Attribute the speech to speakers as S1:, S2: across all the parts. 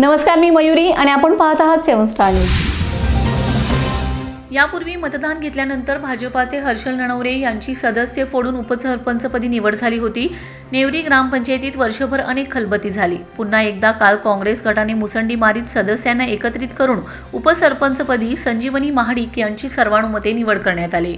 S1: नमस्कार मी मयुरी आणि आपण पाहत आहात सेवन स्टार न्यूज.
S2: यापूर्वी मतदान घेतल्यानंतर भाजपाचे हर्षल नणवरे यांची सदस्य फोडून उपसरपंचपदी निवड झाली होती. नेवरी ग्रामपंचायतीत वर्षभर अनेक खलबती झाली. पुन्हा एकदा काल काँग्रेस गटाने मुसंडी मारीत सदस्यांना एकत्रित करून उपसरपंचपदी संजीवनी महाडिक यांची सर्वानुमते निवड करण्यात आली.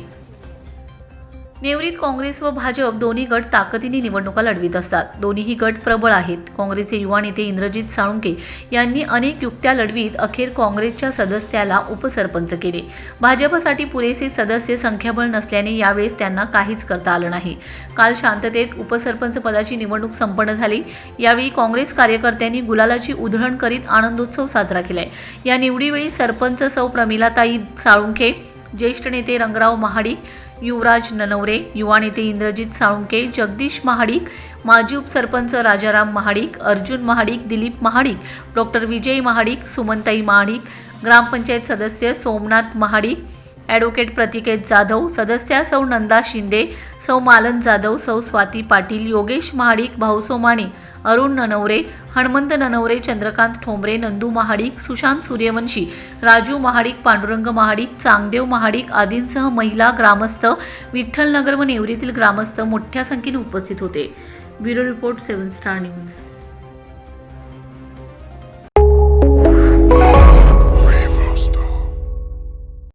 S2: नेवरीत काँग्रेस व भाजप दोन्ही गट ताकदीने निवडणुका लढवित असतात. दोन्हीही गट प्रबळ आहेत. काँग्रेसचे युवा नेते इंद्रजित साळुंके यांनी अनेक युक्त्या लढवीत अखेर काँग्रेसच्या सदस्याला उपसरपंच केले. भाजपसाठी पुरेसे सदस्य संख्याबळ नसल्याने यावेळेस त्यांना काहीच करता आलं नाही. काल शांततेत उपसरपंच पदाची निवडणूक संपन्न झाली. यावेळी काँग्रेस कार्यकर्त्यांनी गुलालाची उधळण करीत आनंदोत्सव साजरा केलाय. या निवडीवेळी सरपंच सौ प्रमिलाताई साळुंखे ज्येष्ठ नेते रंगराव महाडिक युवराज ननवरे युवा नेते इंद्रजित साळुंके जगदीश महाडिक माजी उपसरपंच राजाराम महाडिक अर्जुन महाडिक दिलीप महाडिक डॉक्टर विजय महाडिक सुमनताई महाडिक ग्रामपंचायत सदस्य सोमनाथ महाडिक ॲडव्होकेट प्रतिकेत जाधव सदस्या सौ नंदा शिंदे सौ मालन जाधव सौ स्वाती पाटील योगेश महाडिक भाऊसो माने अरुण ननवरे हणमंत ननवरे चंद्रकांत ठोंबरे नंदू महाडिक सुशांत सूर्यवंशी राजू महाडिक पांडुरंग महाडिक चांगदेव महाडिक आदींसह महिला ग्रामस्थ विठ्ठलनगर व नेवरीतील ग्रामस्थ मोठ्या संख्येने उपस्थित होते. Bureau report seven star news.